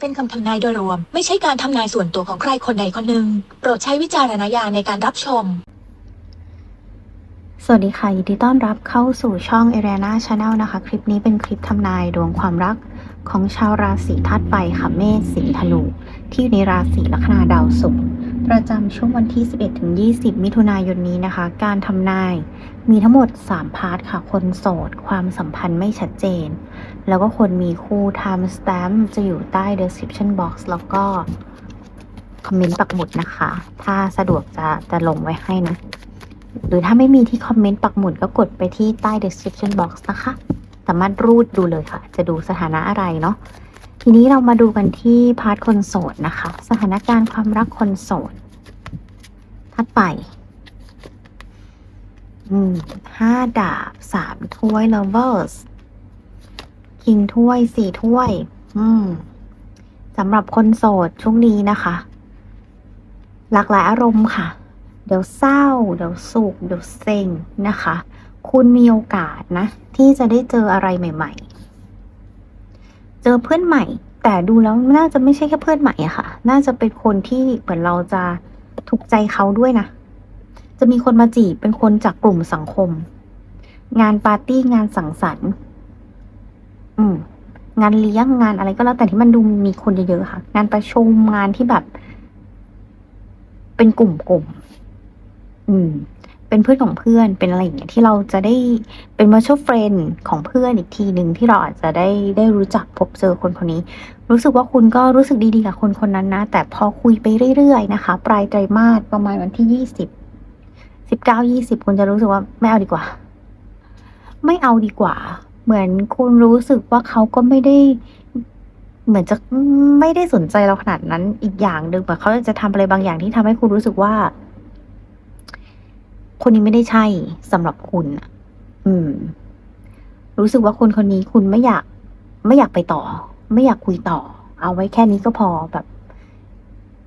เป็นคำทำนายโดยรวม ไม่ใช่การทำนายส่วนตัวของใครคนใดคนหนึ่งโปรดใช้วิจารณญาณในการรับชม สวัสดีค่ะ ยินดีต้อนรับเข้าสู่ช่อง a r i a n a Channel นะคะ คลิปนี้เป็นคลิปทำนายดวงความรักของชาวราศีธาตุไฟค่ะเมษสิงห์ธนูที่อยู่ในราศีลัคนาดาวศุกร์ประจำช่วงวันที่ 11-20 มิถุนายนนี้นะคะ การทำนายมีทั้งหมด 3 พาร์ทค่ะ คนโสด ความสัมพันธ์ไม่ชัดเจน แล้วก็คนมีคู่ time stamp จะอยู่ใต้ description box แล้วก็ คอมเมนต์ปักหมุดนะคะ ถ้าสะดวกจะจะลงไว้ให้นะ หรือถ้าไม่มีที่คอมเมนต์ปักหมุดก็กดไปที่ใต้ description box นะคะ สามารถรูดดูเลยค่ะ จะดูสถานะอะไรเนาะ ทีนี้เรามาดูกันที่พาร์ทคนโสดนะคะ สถานการณ์ความรักคนโสดทัดไปอืมห้าดาบสามถ้วย lovers คิงถ้วยสี่ถ้วย อืมสำหรับคนโสดช่วงนี้นะคะ หลากหลายอารมณ์ค่ะ เดี๋ยวเศร้า เดี๋ยวสุข เดี๋ยวเซ็งนะคะ คุณมีโอกาสนะ ที่จะได้เจออะไรใหม่ ๆ เจอเพื่อนใหม่ แต่ดูแล้วน่าจะไม่ใช่แค่เพื่อนใหม่อะค่ะ น่าจะเป็นคนที่เหมือนเราจะถูกใจเขาด้วยนะ จะมีคนมาจีบเป็นคนจากกลุ่มสังคม งานปาร์ตี้งานสังสรรค์ อืม งานเลี้ยงงานอะไรก็แล้วแต่ที่มันดูมีคนเยอะๆค่ะ งานประชุมงานที่แบบ เป็นกลุ่มกลุ่มๆอืม เป็นเพื่อนของเพื่อนเป็นอะไรอย่างเงี้ยที่เราจะได้เป็น virtual friend ของเพื่อนอีกทีหนึ่งที่เราอาจจะได้ได้รู้จักพบเจอคนคนนี้ รู้สึกว่าคุณก็รู้สึกดีๆกับคนคนนั้นนะ แต่พอคุยไปเรื่อยๆนะคะ ปลายไตรมาสประมาณวันที่ยี่สิบสิบเก้ายี่สิบคุณจะรู้สึกว่าไม่เอาดีกว่า ไม่เอาดีกว่า เหมือนคุณรู้สึกว่าเขาก็ไม่ได้ เหมือนจะไม่ได้สนใจเราขนาดนั้นอีกอย่างหนึ่งเหมือนเขาจะทำอะไรบางอย่างที่ทำให้คุณรู้สึกว่า คนนี้ไม่ได้ใช่สำหรับคุณอะอืม รู้สึกว่าคนคนนี้คุณไม่อยาก ไม่อยากไปต่อ ไม่อยากคุยต่อ เอาไว้แค่นี้ก็พอแบบ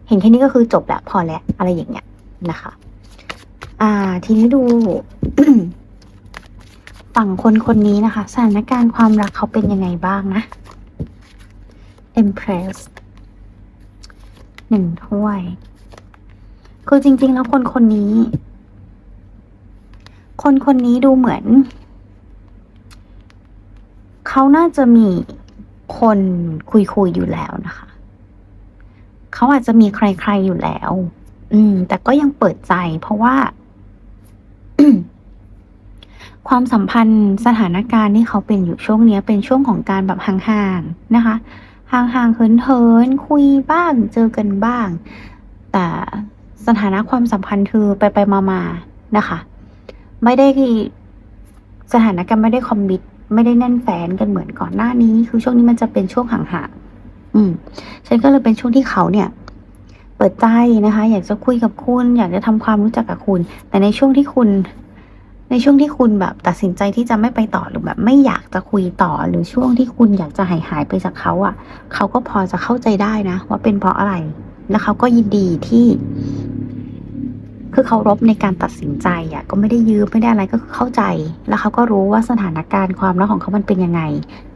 เห็นแค่นี้ก็คือจบแล้วพอแล้วอะไรอย่างเงี้ยนะคะ อ่า ทีนี้ดู ฝั่งคนคนนี้นะคะ สถานการณ์ความรักเขาเป็นยังไงบ้างนะ Empress หนึ่งถ้วย คือจริง ๆ แล้วคนคนนี้ คนคนนี้ดูเหมือน เขาน่าจะมีคนคุยคุยอยู่แล้วนะคะ เขาอาจจะมีใคร ๆ อยู่แล้ว อืม แต่ก็ยังเปิดใจเพราะว่า ความสัมพันธ์สถานการณ์ที่เขาเป็นอยู่ช่วงนี้เป็นช่วงของการแบบห่างๆนะคะ ห่างๆเหินๆคุยบ้างเจอกันบ้าง แต่สถานะความสัมพันธ์คือไปไปๆมาๆนะคะ ไม่ได้สถานการณ์ไม่ได้คอมมิตไม่ได้แน่นแฟนกันเหมือนก่อนหน้านี้ คือช่วงนี้มันจะเป็นช่วงห่างๆอืม ฉันก็เลยเป็นช่วงที่เขาเนี่ย เปิดใจนะคะ อยากจะคุยกับคุณ อยากจะทำความรู้จักกับคุณ แต่ในช่วงที่คุณ ในช่วงที่คุณแบบตัดสินใจที่จะไม่ไปต่อหรือแบบไม่อยากจะคุยต่อ หรือช่วงที่คุณอยากจะหายหายไปจากเขาอะ่ะ เขาก็พอจะเข้าใจได้นะ ว่าเป็นเพราะอะไร แล้วเขาก็ยินดีที่ คือเคารพในการตัดสินใจอะ่ะ ก็ไม่ได้ยืมไม่ได้อะไรก็เข้าใจ แล้วเขาก็รู้ว่าสถานการณ์ความรักของเขามันเป็นยังไง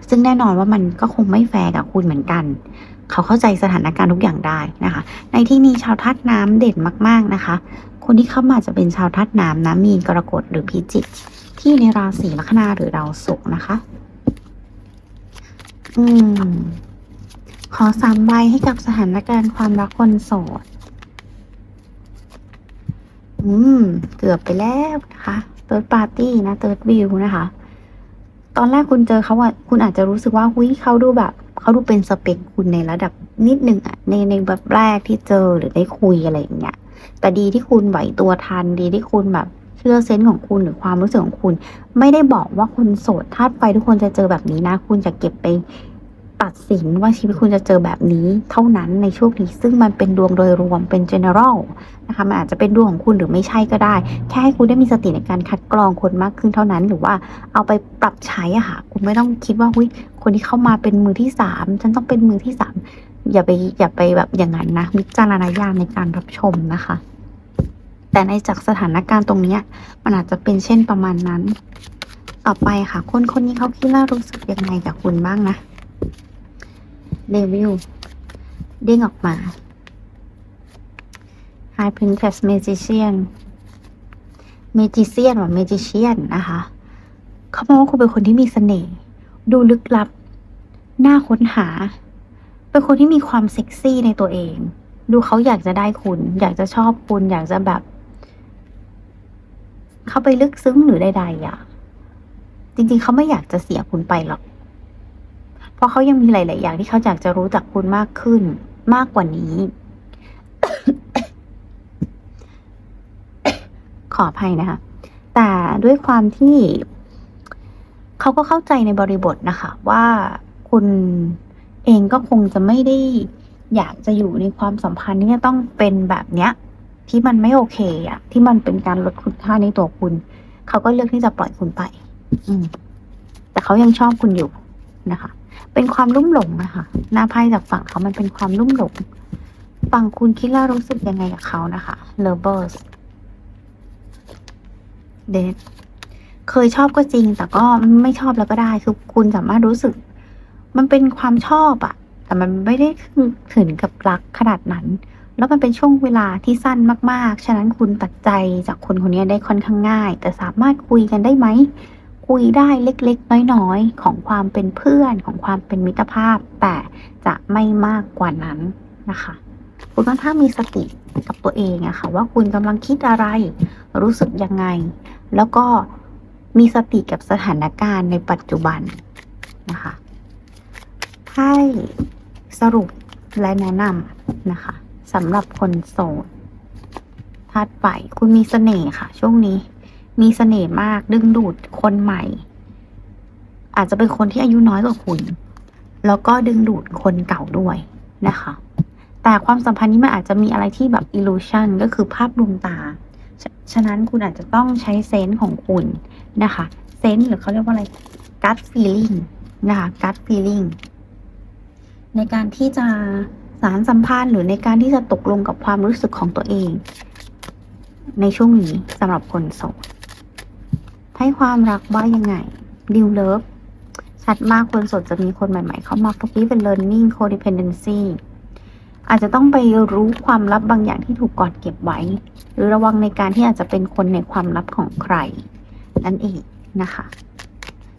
ซึ่งแน่นอนว่ามันก็คงไม่แฟร์กับคุณเหมือนกันเขาเข้าใจสถานการณ์ทุกอย่างได้นะคะ ในที่นี้ชาวธาตุน้ำเด่นมาก ๆนะคะ คนที่เข้ามาจะเป็นชาวธาตุน้ำนะมีนกรกฎหรือพิจิก ที่ในราศีลัคนาหรือดาวศุกร์นะคะ อืม ขอสามใบให้กับสถานการณ์ความรักคนโสด อืม เกือบไปแล้วนะคะเติร์ดปาร์ตี้นะเติร์ดวิวนะคะ ตอนแรกคุณเจอเขาอะคุณอาจจะรู้สึกว่าหุ้ยเขาดูแบบเขาดูเป็นสเปคคุณในระดับนิดหนึ่งอะในในแบบแรกที่เจอหรือได้คุยอะไรอย่างเงี้ย แต่ดีที่คุณไหวตัวทันดีที่คุณแบบเชื่อเซนส์ของคุณหรือความรู้สึกของคุณ ไม่ได้บอกว่าคนโสดธาตุไฟทุกคนจะเจอแบบนี้นะ คุณจะเก็บไปตัดสินว่าชีวิตคุณจะเจอแบบนี้เท่านั้นในช่วงนี้ซึ่งมันเป็นดวงโดยรวมเป็น general นะคะมันอาจจะเป็นดวงของคุณหรือไม่ใช่ก็ได้ แค่ให้คุณได้มีสติในการคัดกรองคนมากขึ้นเท่านั้น หรือว่าเอาไปปรับใช้อะค่ะ คุณไม่ต้องคิดว่าหุยคนที่เข้ามาเป็นมือที่สามฉันต้องเป็นมือที่สาม อย่าไปอย่าไปแบบอย่างนั้นนะวิจารณญาณในการรับชมนะคะ แต่ในจากสถานการณ์ตรงนี้มันอาจจะเป็นเช่นประมาณนั้น ต่อไปค่ะ คนคนนี้เขาคิดว่ารู้สึกยังไงกับคุณบ้างนะเดวิลเด้งออกมา High Princess Magician Magician หรือ Magician นะคะ เขามองว่าคุณเป็นคนที่มีเสน่ห์ดูลึกลับ น่าค้นหา เป็นคนที่มีความเซ็กซี่ในตัวเอง ดูเขาอยากจะได้คุณ อยากจะชอบคุณ อยากจะแบบ เข้าไปลึกซึ้งหรือใดๆอะ จริง ๆ เขาไม่อยากจะเสียคุณไปหรอก เพราะเขายังมีหลาย ๆ อย่างที่เขาอยากจะรู้จักคุณมากขึ้น มากกว่านี้ ขออภัยนะคะ แต่ด้วยความที่ เขาก็เข้าใจในบริบทนะคะ ว่าคุณ เองก็คงจะไม่ได้อยากจะอยู่ในความสัมพันธ์ที่จะต้องเป็นแบบเนี้ย ที่มันไม่โอเคอะที่มันเป็นการลดคุณค่าในตัวคุณ เขาก็เลือกที่จะปล่อยคุณไป อืม แต่เขายังชอบคุณอยู่นะคะ เป็นความลุ่มหลงนะคะหน้าไพ่จากฝั่งเขามันเป็นความลุ่มหลงฝั่งคุณคิดแล้วรู้สึกยังไงกับเขานะคะ lovers เดทเคยชอบก็จริง แต่ก็ไม่ชอบแล้วก็ได้คือคุณสามารถรู้สึก มันเป็นความชอบอะแต่มันไม่ได้ถึงกับรักขนาดนั้น แล้วมันเป็นช่วงเวลาที่สั้นมากๆ ฉะนั้นคุณตัดใจจากคนคนนี้ได้ค่อนข้างง่าย แต่สามารถคุยกันได้ไหม คุยได้เล็กๆ น้อยๆ ของความเป็นเพื่อนของความเป็นมิตรภาพ แต่จะไม่มากกว่านั้นนะคะคุณค่อนข้ามีสติกับตัวเองอะค่ะว่าคุณกำลังคิดอะไร รู้สึกยังไง แล้วก็มีสติกับสถานการณ์ในปัจจุบันนะคะ ไพ่สรุปและแนะนำนะคะสำหรับคนโสดธาตุไฟคุณมีเสน่ห์ค่ะ ช่วงนี้ มีเสน่ห์มากดึงดูดคนใหม่ อาจจะเป็นคนที่อายุน้อยกว่าคุณ แล้วก็ดึงดูดคนเก่าด้วยนะคะ แต่ความสัมพันธ์นี้มันอาจจะมีอะไรที่แบบ illusion ก็คือภาพลวงตาฉะฉะนั้นคุณอาจจะต้องใช้เซนส์ของคุณนะคะ เซนส์หรือเขาเรียกว่าอะไร gut feeling นะคะ gut feeling ในการที่จะสารสัมพันธ์หรือในการที่จะตกลงกับความรู้สึกของตัวเอง ในช่วงนี้สำหรับคนโสดให้ความรักว่ายังไงดิวเลิฟชัดมากคนโสดจะมีคนใหม่ๆ เข้ามา forgive and learning codependency อาจจะต้องไปรู้ความลับบางอย่างที่ถูกกอดเก็บไว้ หรือระวังในการที่อาจจะเป็นคนในความลับของใคร นั่นเองนะคะ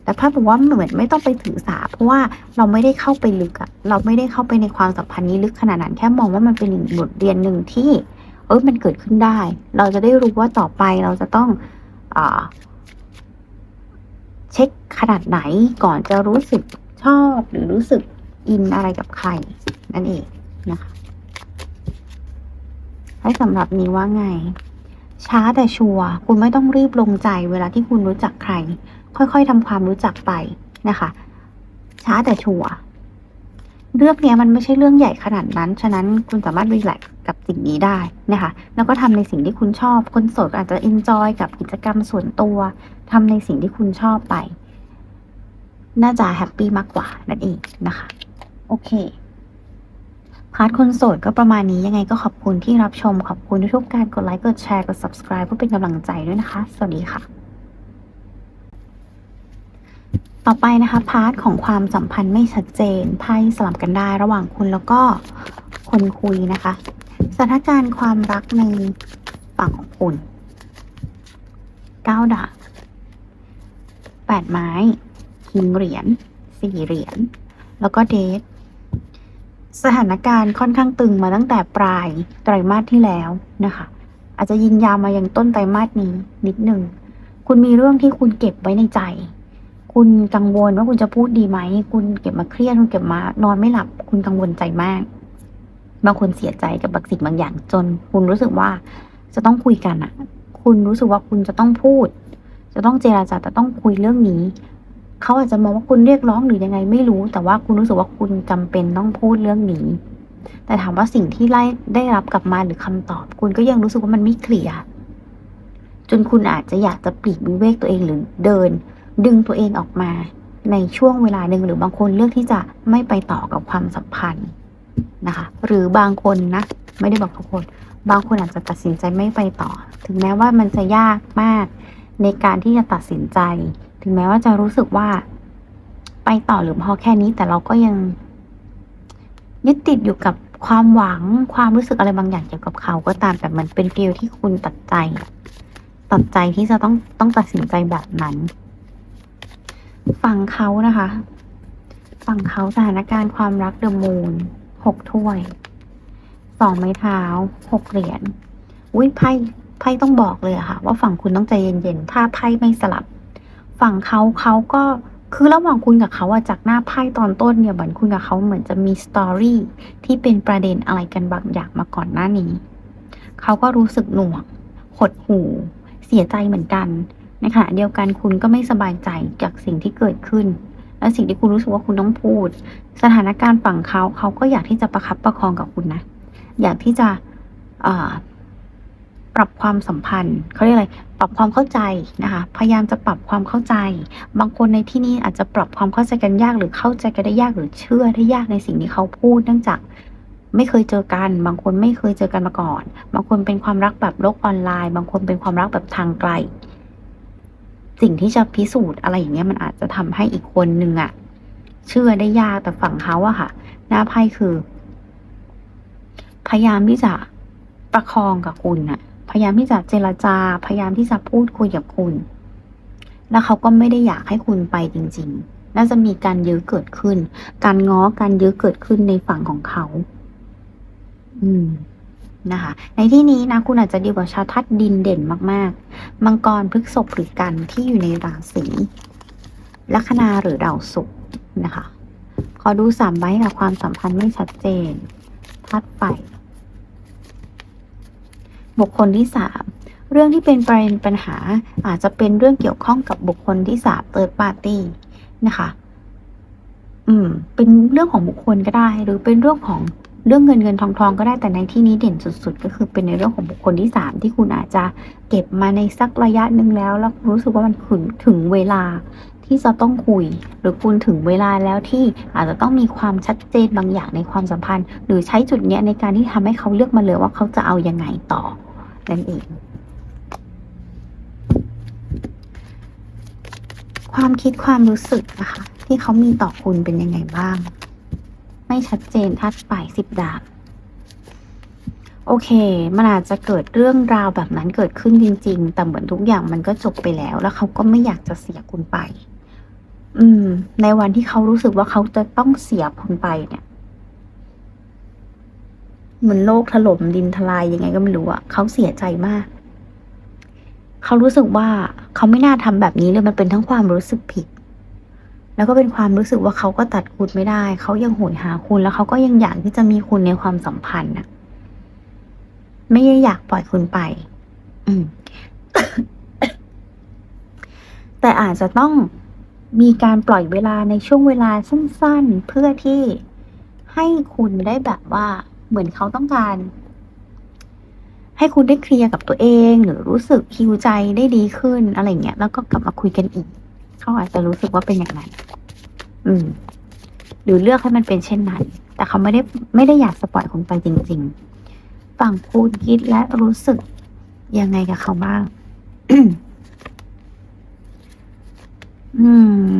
แต่ภาพบอกว่าเหมือนไม่ต้องไปถือสา เพราะว่าเราไม่ได้เข้าไปลึกอะเราไม่ได้เข้าไปในความสัมพันธ์นี้ลึกขนาดนั้น แค่มองว่ามันเป็นหนึ่งบทเรียนหนึ่งที่เออมันเกิดขึ้นได้ เราจะได้รู้ว่าต่อไปเราจะต้องอเช็คขนาดไหนก่อนจะรู้สึกชอบหรือรู้สึกอินอะไรกับใคร นั่นเองนะคะให้สำหรับนี้ว่าไง ช้าแต่ชัวร์คุณไม่ต้องรีบลงใจเวลาที่คุณรู้จักใคร ค่อยๆทำความรู้จักไปนะคะ ช้าแต่ชัวร์เรื่องนี้มันไม่ใช่เรื่องใหญ่ขนาดนั้น ฉะนั้นคุณสามารถรีแลกซ์กับสิ่งนี้ได้นะคะ แล้วก็ทำในสิ่งที่คุณชอบ คนโสดอาจจะเอนจอยกับกิจกรรมส่วนตัวทำในสิ่งที่คุณชอบไป น่าจะแฮปปี้มากกว่านั่นเองนะคะ โอเค พาร์ทคนโสดก็ประมาณนี้ยังไงก็ขอบคุณที่รับชม ขอบคุณทุกการกดไลค์ กดแชร์ กด subscribe เพื่อเป็นกำลังใจด้วยนะคะ สวัสดีค่ะ ต่อไปนะคะพาร์ทของความสัมพันธ์ไม่ชัดเจนไพ่สลับกันได้ระหว่างคุณแล้วก็คนคุยนะคะ สถานการณ์ความรักในฝั่งของคุณเก้าดาบแปดไม้คิงเหรียญสี่เหรียญแล้วก็เดทสถานการณ์ค่อนข้างตึงมาตั้งแต่ปลายไตรมาสที่แล้วนะคะ อาจจะยิงยาวมายังต้นไตรมาสนี้นิดหนึ่ง คุณมีเรื่องที่คุณเก็บไว้ในใจ คุณกังวลว่าคุณจะพูดดีไหม คุณเก็บมาเครียดคุณเก็บมานอนไม่หลับ คุณกังวลใจมาก บางคนเสียใจกับบางสิ่งบางอย่าง จน คุณรู้สึกว่าจะต้องคุยกันอะคุณรู้สึกว่าคุณจะต้องพูด จะต้องเจราจาแต่ต้องคุยเรื่องนี้ เขาอาจจะมองว่าคุณเรียกร้องหรือยังไงไม่รู้ แต่ว่าคุณรู้สึกว่าคุณจำเป็นต้องพูดเรื่องนี้ แต่ถามว่าสิ่งที่ไล่ได้รับกลับมาหรือคำตอบ คุณก็ยังรู้สึกว่ามันไม่เคลียร์จนคุณอาจจะอยากจะปลีกวิเวกตัวเองหรือเดิน ดึงตัวเองออกมา ในช่วงเวลาหนึ่งหรือบางคนเลือกที่จะไม่ไปต่อกับความสัมพันธ์นะคะ หรือบางคนนะ ไม่ได้บอกทุกคน บางคนอาจจะตัดสินใจไม่ไปต่อ ถึงแม้ว่ามันจะยากมากในการที่จะตัดสินใจ ถึงแม้ว่าจะรู้สึกว่า ไปต่อหรือพอแค่นี้ แต่เราก็ยัง ยึดติดอยู่กับความหวังความรู้สึกอะไรบางอย่างเกี่ยวกับเขาก็ตามแต่มันเป็นฟีลที่คุณตัดใจ ตัดใจที่จะต้องต้องตัดสินใจแบบนั้น ฝั่งเขานะคะ ฝั่งเขาสถานการณ์ความรักเดอะมูนหกถ้วยสองไม้เท้าหกเหรียญอุ้ยไพ่ไพ่ต้องบอกเลยอะค่ะ ว่าฝั่งคุณต้องใจเย็นๆ ถ้าไพ่ไม่สลับ ฝั่งเขาเขาก็คือระหว่างคุณกับเขาอะจากหน้าไพ่ตอนต้นเนี่ยเหมือนคุณกับเขาเหมือนจะมีสตอรี่ที่เป็นประเด็นอะไรกันบางอย่างมาก่อนหน้านี้ เขาก็รู้สึกหน่วงหดหู่เสียใจเหมือนกัน ในขณะเดียวกันคุณก็ไม่สบายใจจากสิ่งที่เกิดขึ้น และสิ่งที่คุณรู้สึกว่าคุณต้องพูด สถานการณ์ฝั่งเขาเขาก็อยากที่จะประคับประคองกับคุณนะ อยากที่จะปรับความสัมพันธ์เขาเรียกอะไรปรับความเข้าใจนะคะ พยายามจะปรับความเข้าใจ บางคนในที่นี้อาจจะปรับความเข้าใจกันยากหรือเข้าใจกันได้ยากหรือเชื่อได้ยากในสิ่งที่เขาพูดเนื่องจากไม่เคยเจอกัน บางคนไม่เคยเจอกันมาก่อน บางคนเป็นความรักแบบโลกออนไลน์ บางคนเป็นความรักแบบทางไกล สิ่งที่จะพิสูจน์อะไรอย่างเงี้ยมันอาจจะทำให้อีกคนนึงอะเชื่อได้ยากแต่ฝั่งเขาอะค่ะ หน้าไพ่คือ พยายามที่จะประคองกับคุณน่ะพยายามที่จะเจรจา พยายามที่จะพูดคุยกับคุณ แล้วเขาก็ไม่ได้อยากให้คุณไปจริง ๆ น่าจะมีการยื้อเกิดขึ้น การง้อการยื้อเกิดขึ้นในฝั่งของเขา อืม นะคะ ในที่นี้นะคุณอาจจะดีกว่าชาวทัดดินเด่นมากๆ มังกรพฤกษภหรือกันที่อยู่ในราศีลัคนาหรือดาวศุกร์นะคะ ขอดูสามใบกับความสัมพันธ์ไม่ชัดเจนทัดไฟบุคคลที่สามเรื่องที่เป็นประเด็นปัญหาอาจจะเป็นเรื่องเกี่ยวข้องกับบุคคลที่สามเติร์ดปาร์ตี้นะคะ อืม เป็นเรื่องของบุคคลก็ได้ หรือเป็นเรื่องของ เรื่องเงินเงินทองทองก็ได้แต่ในที่นี้เด่นสุด ๆ ก็คือเป็นในเรื่องของบุคคลที่สามที่คุณอาจจะเก็บมาในสักระยะหนึ่งแล้ว แล้วรู้สึกว่ามันถึงถึงเวลาที่จะต้องคุย หรือคุณถึงเวลาแล้วที่อาจจะต้องมีความชัดเจนบางอย่างในความสัมพันธ์ หรือใช้จุดเนี้ยในการที่ทำให้เขาเลือกมาเลยว่าเขาจะเอายังไงต่อนั่นเองความคิดความรู้สึกนะคะที่เขามีต่อคุณเป็นยังไงบ้าง ไม่ชัดเจนทัดฝ่ายสิบดาบ โอเค มันอาจจะเกิดเรื่องราวแบบนั้นเกิดขึ้นจริง ๆ แต่เหมือนทุกอย่างมันก็จบไปแล้ว แล้วเขาก็ไม่อยากจะเสียคุณไป อืม ในวันที่เขารู้สึกว่าเขาจะต้องเสียคุณไปเนี่ยเหมือนโลกถล่มดินทลายยังไงก็ไม่รู้อะเขาเสียใจมาก เขารู้สึกว่าเขาไม่น่าทำแบบนี้เลยมันเป็นทั้งความรู้สึกผิด แล้วก็เป็นความรู้สึกว่าเขาก็ตัดคุณไม่ได้ เขายังโหยหาคุณแล้วเขาก็ยังอยากที่จะมีคุณในความสัมพันธ์น่ะไม่ได้อยากปล่อยคุณไป อืม แต่อาจจะต้องมีการปล่อยเวลาในช่วงเวลาสั้น ๆ เพื่อที่ให้คุณได้แบบว่า เหมือนเขาต้องการ ให้คุณได้เคลียร์กับตัวเอง หรือรู้สึกฮิวใจได้ดีขึ้นอะไรเงี้ย แล้วก็กลับมาคุยกันอีก เขาอาจจะรู้สึกว่าเป็นอย่างนั้น อืม หรือเลือกให้มันเป็นเช่นนั้น แต่เขาไม่ได้ไม่ได้อยากจะปล่อยคุณไปจริง ๆ ฝั่งคุณคิดและรู้สึกยังไงกับเขาบ้าง อืม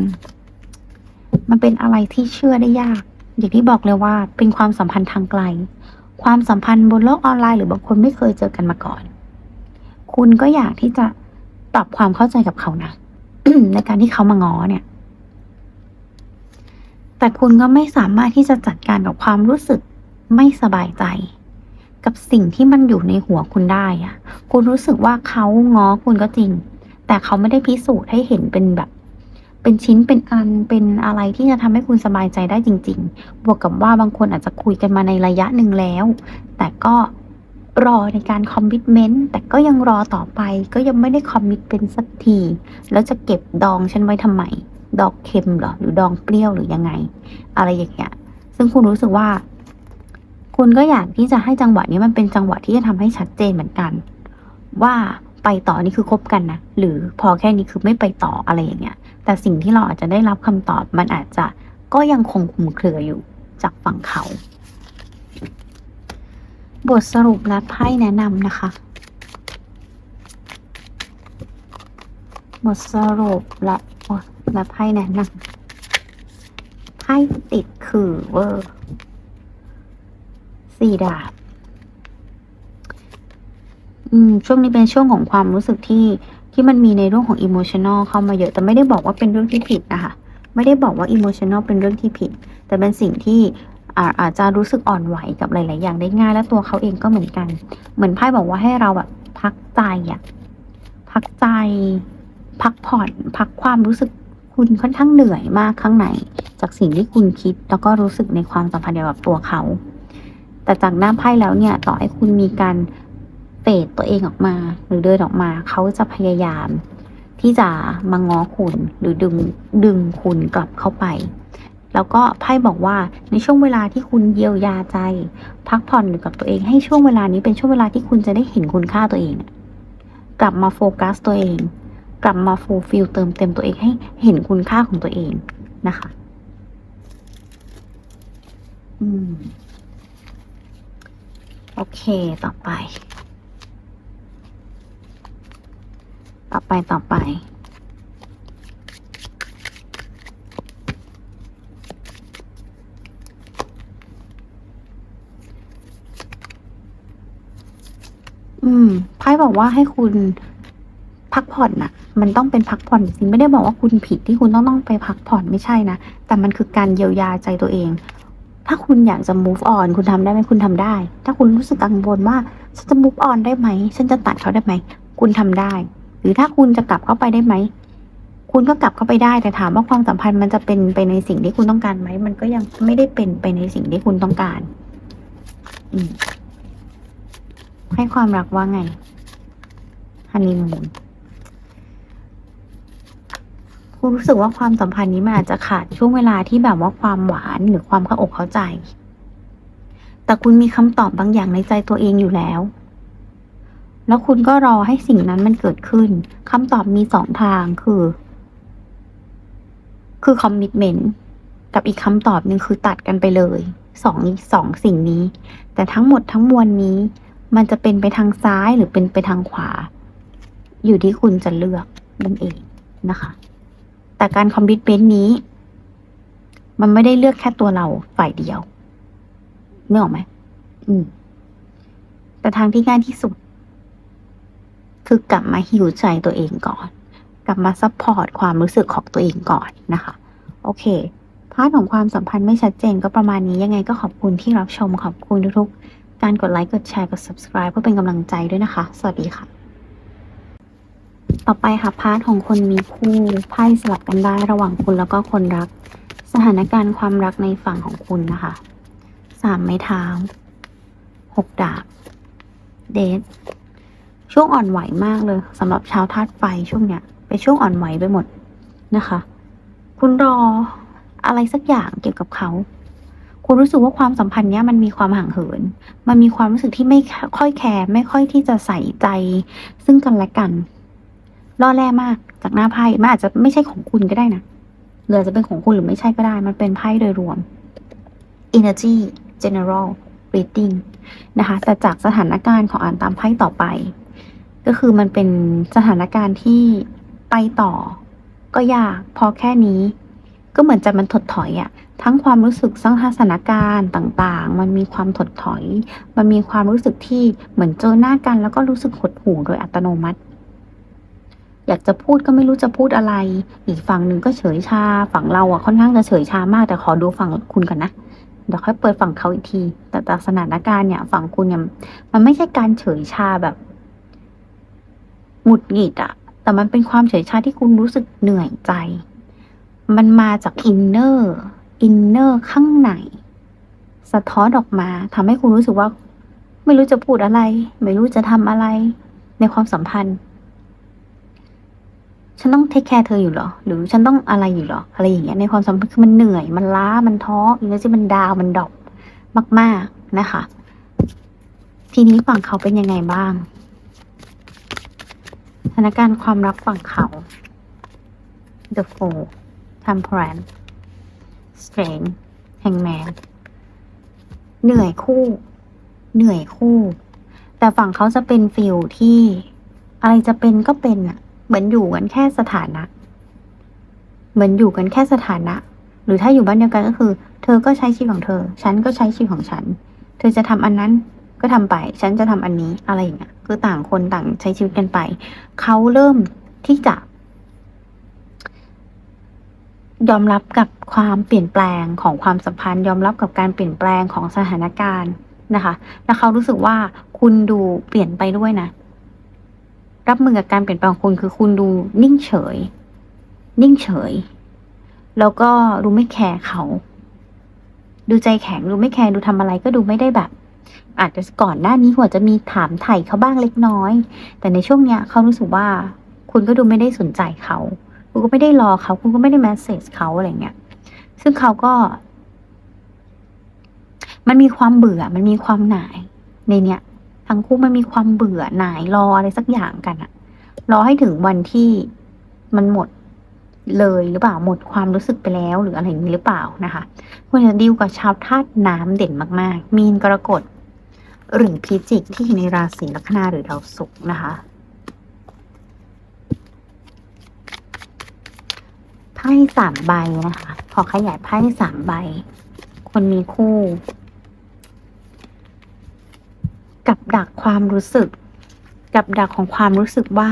มันเป็นอะไรที่เชื่อได้ยาก อย่างที่บอกเลยว่า เป็นความสัมพันธ์ทางไกล ความสัมพันธ์บนโลกออนไลน์หรือบางคนไม่เคยเจอกันมาก่อน คุณก็อยากที่จะปรับความเข้าใจกับเขานะในการที่เขามางอเนี่ย แต่คุณก็ไม่สามารถที่จะจัดการกับความรู้สึกไม่สบายใจ กับสิ่งที่มันอยู่ในหัวคุณได้อะคุณรู้สึกว่าเขาง้อคุณก็จริง แต่เขาไม่ได้พิสูจน์ให้เห็นเป็นแบบ เป็นชิ้นเป็นอันเป็นอะไรที่จะทำให้คุณสบายใจได้จริง ๆ บวกกับว่าบางคนอาจจะคุยกันมาในระยะหนึ่งแล้ว แต่ก็รอในการคอมมิชเมนต์แต่ก็ยังรอต่อไปก็ยังไม่ได้คอมมิชเป็นสักที แล้วจะเก็บดองฉันไว้ทำไม ดอกเค็มหรอ หรือดองเปรี้ยวหรือยังไง อะไรอย่างเงี้ย ซึ่งคุณรู้สึกว่า คุณก็อยากที่จะให้จังหวะนี้มันเป็นจังหวะที่จะทำให้ชัดเจนเหมือนกัน ว่าไปต่อนี่คือคบกันนะหรือพอแค่นี้คือไม่ไปต่ออะไรอย่างเงี้ย แต่สิ่งที่เราอาจจะได้รับคำตอบมันอาจจะก็ยังคงคลุมเครืออยู่จากฝั่งเขา บทสรุปและไพ่แนะนำนะคะ บทสรุปและ และไพ่แนะนำไพ่ติดคือเวอร์สี่ดาบอืมช่วงนี้เป็นช่วงของความรู้สึกที่ที่มันมีในเรื่องของอิโมชัน a ลเข้ามาเยอะแต่ไม่ได้บอกว่าเป็นเรื่องที่ผิดนะคะไม่ได้บอกว่าอิโมชัน a ลเป็นเรื่องที่ผิด แต่เป็นสิ่งที่อาอาจจะรู้สึกอ่อนไหวกับหลาย ๆ อย่างได้ง่าย และตัวเขาเองก็เหมือนกัน เหมือนไพ่บอกว่าให้เราแบบพักใจอะพักใจ พักผ่อน พักความรู้สึก คุณค่อนข้างเหนื่อยมากข้างในจากสิ่งที่คุณคิดแล้วก็รู้สึกในความสัมพันธ์เดียวกับตัวเขา แต่จากหน้าไพ่แล้วเนี่ย ต่อให้คุณมีการเฟดตัวเองออกมา หรือเดินออกมา เขาจะพยายาม ที่จะมาง้อคุณหรือดึงดึงคุณกลับเข้าไป แล้วก็ไพ่บอกว่าในช่วงเวลาที่คุณเยียวยาใจ พักผ่อนอยู่กับตัวเอง ให้ช่วงเวลานี้เป็นช่วงเวลาที่คุณจะได้เห็นคุณค่าตัวเอง กลับมาโฟกัสตัวเอง กลับมาฟูลฟิลเติมเต็มตัวเองให้เห็นคุณค่าของตัวเองนะคะ อืม โอเค ต่อไป ต่อไปต่อไป อืม ไพ่บอกว่าให้คุณ พักผ่อนน่ะ มันต้องเป็นพักผ่อนจริงไม่ได้บอกว่าคุณผิดที่คุณต้องต้องไปพักผ่อนไม่ใช่นะ แต่มันคือการเยียวยาใจตัวเอง ถ้าคุณอยากจะ move on คุณทำได้ไหมคุณทำได้ ถ้าคุณรู้สึกกังวลว่าฉันจะ move on ได้ไหม ฉันจะตัดเขาได้ไหม คุณทำได้ หรือถ้าคุณจะกลับเข้าไปได้ไหม คุณก็กลับเข้าไปได้ แต่ถามว่าความสัมพันธ์มันจะเป็นไปในสิ่งที่คุณต้องการไหม มันก็ยังไม่ได้เป็นไปในสิ่งที่คุณต้องการ อืมให้ความรักว่าไงฮันนีมูน รู้สึกว่าความสัมพันธ์นี้มันอาจจะขาดช่วงเวลาที่แบบว่าความหวานหรือความเข้าอกเข้าใจ แต่คุณมีคำตอบบางอย่างในใจตัวเองอยู่แล้ว แล้วคุณก็รอให้สิ่งนั้นมันเกิดขึ้นคำตอบมีสองทางคือ คือคอมมิ t เมนต์กับอีกคำตอบหนึ่งคือตัดกันไปเลยสองสองสิ่งนี้ แต่ทั้งหมดทั้งมวลนี้ มันจะเป็นไปทางซ้ายหรือเป็นไปทางขวา อยู่ที่คุณจะเลือกนั่นเองนะคะ แต่การคอมมิ t เมนต์นี้ มันไม่ได้เลือกแค่ตัวเราฝ่ายเดียวนึกออกไหมอืม แต่ทางที่ง่ายที่สุด คือกลับมาฮิวใจตัวเองก่อน กลับมาซัพพอร์ตความรู้สึกของตัวเองก่อนนะคะ โอเค พาร์ทของความสัมพันธ์ไม่ชัดเจนก็ประมาณนี้ยังไงก็ขอบคุณที่รับชมขอบคุณทุกๆ การกดไลค์กดแชร์กด subscribe เพื่อเป็นกำลังใจด้วยนะคะ สวัสดีค่ะ ต่อไปค่ะพาร์ทของคนมีคู่ไพ่สลับกันได้ระหว่างคุณแล้วก็คนรัก สถานการณ์ความรักในฝั่งของคุณนะคะสามไม้เท้าหกดาบเดทช่วงอ่อนไหวมากเลยสำหรับชาวธาตุไฟช่วงเนี้ยเป็นช่วงอ่อนไหวไปหมดนะคะ คุณรออะไรสักอย่างเกี่ยวกับเขา คุณรู้สึกว่าความสัมพันธ์เนี้ยมันมีความห่างเหิน มันมีความรู้สึกที่ไม่ค่อยแคร์ไม่ค่อยที่จะใส่ใจ ซึ่งกันและกัน ล่อแร่มากจากหน้าไพ่มันอาจจะไม่ใช่ของคุณก็ได้นะหรืออาจจะเป็นของคุณหรือไม่ใช่ก็ได้ มันเป็นไพ่โดยรวม energy general reading นะคะ แต่จากสถานการณ์ของอ่านตามไพ่ต่อไป ก็คือมันเป็นสถานการณ์ที่ไปต่อ ก็ยากพอแค่นี้ ก็เหมือนจะมันถดถอยอะทั้งความรู้สึกทั้งสถานการณ์ต่างๆ มันมีความถดถอย มันมีความรู้สึกที่เหมือนเจอหน้ากัน แล้วก็รู้สึกหดหู่โดยอัตโนมัติ อยากจะพูดก็ไม่รู้จะพูดอะไร อีกฝั่งหนึ่งก็เฉยชา ฝั่งเราอะค่อนข้างจะเฉยชามาก แต่ขอดูฝั่งคุณก่อนนะเดี๋ยวค่อยเปิดฝั่งเขาอีกที แต่จากสถานการณ์เนี่ย ฝั่งคุณเนี่ยมันไม่ใช่การเฉยชาแบบหงุดหงิดอะแต่มันเป็นความเฉยชาที่คุณรู้สึกเหนื่อยใจ มันมาจากอินเนอร์อินเนอร์ข้างในสะท้อนออกมาทำให้คุณรู้สึกว่า ไม่รู้จะพูดอะไร ไม่รู้จะทำอะไร ในความสัมพันธ์ ฉันต้องเทคแคร์เธออยู่หรอ หรือฉันต้องอะไรอยู่หรอ อะไรอย่างเงี้ยในความสัมพันธ์คือมันเหนื่อยมันล้ามันท้ออินเนอร์ที่มันดาวมันดรอปมาก ๆนะคะ ทีนี้ฝั่งเขาเป็นยังไงบ้างสถานการณ์ความรักฝั่งเขา The Fool Temperance Strength Hangman เหนื่อยคู่ เหนื่อยคู่ แต่ฝั่งเขาจะเป็นฟิลที่ อะไรจะเป็นก็เป็นอะ เหมือนอยู่กันแค่สถานะ เหมือนอยู่กันแค่สถานะ หรือถ้าอยู่บ้านเดียวกันก็คือ เธอก็ใช้ชีวิตของเธอ ฉันก็ใช้ชีวิตของฉัน เธอจะทำอันนั้นก็ทำไป ฉันจะทำอันนี้อะไรอย่างเงี้ย คือต่างคนต่างใช้ชีวิตกันไป เขาเริ่มที่จะ ยอมรับกับความเปลี่ยนแปลงของความสัมพันธ์ ยอมรับกับการเปลี่ยนแปลงของสถานการณ์นะคะ แล้วเขารู้สึกว่าคุณดูเปลี่ยนไปด้วยนะ รับมือกับการเปลี่ยนแปลงของคุณคือคุณดูนิ่งเฉย นิ่งเฉย แล้วก็ดูไม่แคร์เขา ดูใจแข็งดูไม่แคร์ดูทำอะไรก็ดูไม่ได้แบบ อาจจะก่อนหน้านี้หัวจะมีถามไถ่เขาบ้างเล็กน้อย แต่ในช่วงเนี้ยเขารู้สึกว่า คุณก็ดูไม่ได้สนใจเขา คุณก็ไม่ได้รอเขา คุณก็ไม่ได้แมสเซจเขาอะไรเงี้ย ซึ่งเขาก็ มันมีความเบื่อมันมีความหน่ายในเนี้ย ทั้งคู่มันมีความเบื่อหน่ายรออะไรสักอย่างกันอะรอให้ถึงวันที่มันหมดเลยหรือเปล่าหมดความรู้สึกไปแล้วหรืออะไรอย่างนี้หรือเปล่านะคะคุณจะดีลกับชาวธาตุน้ำเด่นมาก ๆ มีนกรกฎหรือพิจิกที่อยู่ในราศีลัคนาหรือดาวศุกร์นะคะไพ่สามใบนะคะ ขอขยายไพ่สามใบ คนมีคู่ กับดักความรู้สึก กับดักของความรู้สึกว่า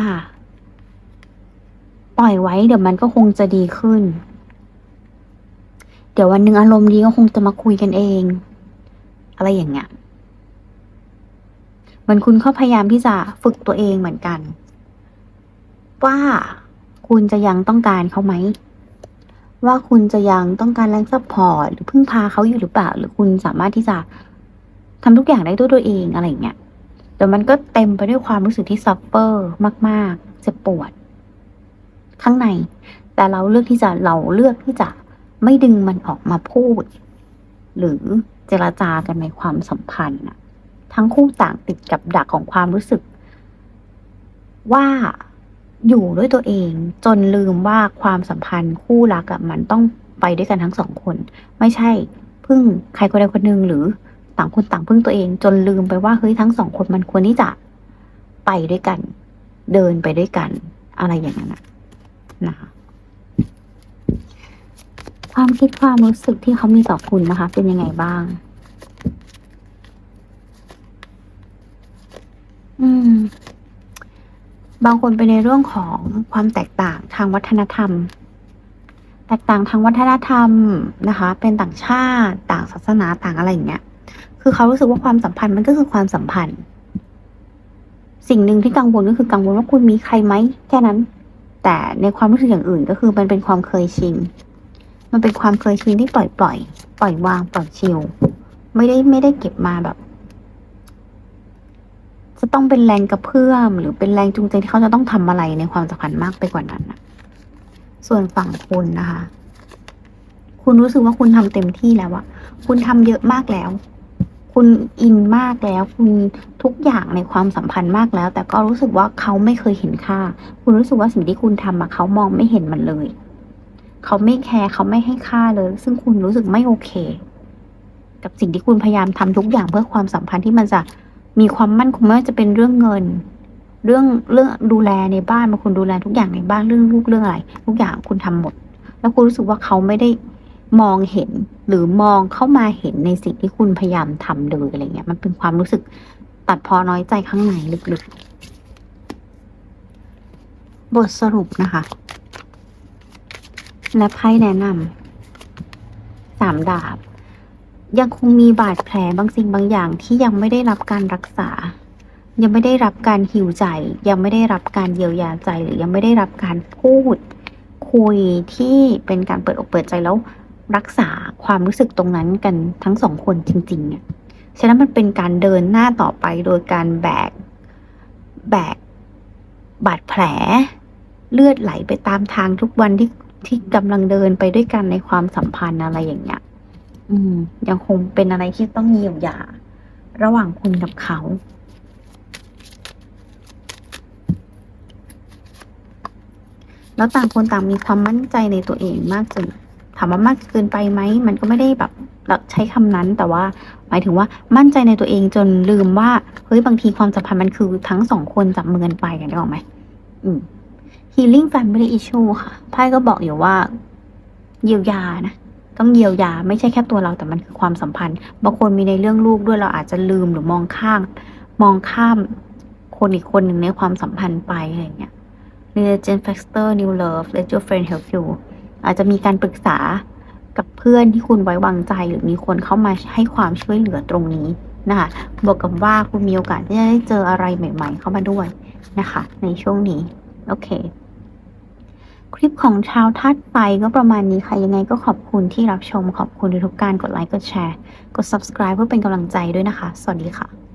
ปล่อยไว้เดี๋ยวมันก็คงจะดีขึ้น เดี๋ยววันหนึ่งอารมณ์ดีก็คงจะมาคุยกันเอง อะไรอย่างเงี้ยเหมือนคุณเขาพยายามที่จะฝึกตัวเองเหมือนกัน ว่าคุณจะยังต้องการเขาไหมว่าคุณจะยังต้องการแรงซัพพอร์ตหรือพึ่งพาเขาอยู่หรือเปล่า หรือคุณสามารถที่จะ ทำทุกอย่างได้ด้วยตัวเองอะไรเงี้ยแต่มันก็เต็มไปด้วยความรู้สึกที่ซัฟเฟอร์มาก ๆ เจ็บปวด ข้างใน แต่เราเลือกที่จะเราเลือกที่จะไม่ดึงมันออกมาพูด หรือเจรจากันในความสัมพันธ์น่ะทั้งคู่ต่างติดกับดักของความรู้สึก ว่าอยู่ด้วยตัวเอง จนลืมว่าความสัมพันธ์คู่รักอะมันต้องไปด้วยกันทั้งสองคน ไม่ใช่พึ่งใครคนใดคนหนึ่งหรือ ต่างคนต่างพึ่งตัวเอง จนลืมไปว่าเฮ้ยทั้งสองคนมันควรที่จะไปด้วยกัน เดินไปด้วยกัน อะไรอย่างนั้นนะนะคะความคิดความรู้สึกที่เขามีต่อคุณนะคะ เป็นยังไงบ้าง อืม บางคนเป็นในเรื่องของความแตกต่างทางวัฒนธรรม แตกต่างทางวัฒนธรรมนะคะ เป็นต่างชาติ ต่างศาสนาต่างอะไรอย่างเงี้ย คือเขารู้สึกว่าความสัมพันธ์มันก็คือความสัมพันธ์ สิ่งหนึ่งที่กังวลก็คือกังวลว่าคุณมีใครไหมแค่นั้น แต่ในความรู้สึกอย่างอื่นก็คือมันเป็นความเคยชินมันเป็นความเคยชินที่ปล่อยปล่อยปล่อยวางปล่อยชิลไม่ได้ไม่ได้เก็บมาแบบ จะต้องเป็นแรงกระเพื่อม หรือเป็นแรงจูงใจที่เขาจะต้องทำอะไรในความสัมพันธ์มากไปกว่านั้นนะส่วนฝั่งคุณนะคะ คุณรู้สึกว่าคุณทำเต็มที่แล้วอะคุณทำเยอะมากแล้ว คุณอินมากแล้ว คุณทุกอย่างในความสัมพันธ์มากแล้ว แต่ก็รู้สึกว่าเขาไม่เคยเห็นค่า คุณรู้สึกว่าสิ่งที่คุณทำอะเขามองไม่เห็นมันเลย เขาไม่แคร์เขาไม่ให้ค่าเลย ซึ่งคุณรู้สึกไม่โอเค กับสิ่งที่คุณพยายามทำทุกอย่างเพื่อความสัมพันธ์ที่มันจะมีความมั่นคงไม่ว่าจะเป็นเรื่องเงิน เรื่องเรื่องดูแลในบ้านมาคุณดูแลทุกอย่างในบ้านเรื่องลูกเรื่องอะไรทุกอย่างคุณทำหมด แล้วคุณรู้สึกว่าเขาไม่ได้ มองเห็นหรือมองเข้ามาเห็นในสิ่งที่คุณพยายามทำเลยอะไรเงี้ย มันเป็นความรู้สึกตัดพอน้อยใจข้างในลึกๆ บทสรุปนะคะ และไพ่แนะนำสามดาบ ยังคงมีบาดแผลบางสิ่งบางอย่างที่ยังไม่ได้รับการรักษา ยังไม่ได้รับการหิวใจ ยังไม่ได้รับการเยียวยาใจหรือยังไม่ได้รับการพูด คุยที่เป็นการเปิดอกเปิดใจแล้ว รักษาความรู้สึกตรงนั้นกันทั้งสองคนจริงๆเนี่ยฉะนั้นมันเป็นการเดินหน้าต่อไปโดยการแบก แบก บาดแผล เลือดไหลไปตามทางทุกวันที่ที่กำลังเดินไปด้วยกันในความสัมพันธ์อะไรอย่างเงี้ย อืม ยังคงเป็นอะไรที่ต้องเยียวยา ระหว่างคุณกับเขาแล้วต่างคนต่างมีความมั่นใจในตัวเองมากจน ถามว่ามากเกินไปไหมมันก็ไม่ได้แบบใช้คำนั้นแต่ว่าหมายถึงว่ามั่นใจในตัวเองจนลืมว่าเฮ้ยบางทีความสัมพันธ์มันคือทั้งสองคนจับมือกันไปกันได้หรอไหมอืม healing family issue ค่ะไพ่ก็บอกอยู่ว่า เยียวยานะต้องเยียวยา ไม่ใช่แค่ตัวเราแต่มันคือความสัมพันธ์บางคนมีในเรื่องลูกด้วยเราอาจจะลืมหรือมองข้ามมองข้ามคนอีกคนหนึ่งในความสัมพันธ์ไปอะไรเงี้ย Religion Factor New Love Let Your Friend Help You อาจจะมีการปรึกษากับเพื่อนที่คุณไว้วางใจ หรือมีคนเข้ามาให้ความช่วยเหลือตรงนี้นะคะบวกกับว่าคุณมีโอกาสที่จะได้เจออะไรใหม่ ๆ เข้ามาด้วยนะคะ ในช่วงนี้ โอเค คลิปของชาวทัดไฟก็ประมาณนี้ค่ะ ยังไงก็ขอบคุณที่รับชมขอบคุณทุกการกดไลค์กดแชร์ กด subscribe เพื่อเป็นกำลังใจด้วยนะคะ สวัสดีค่ะ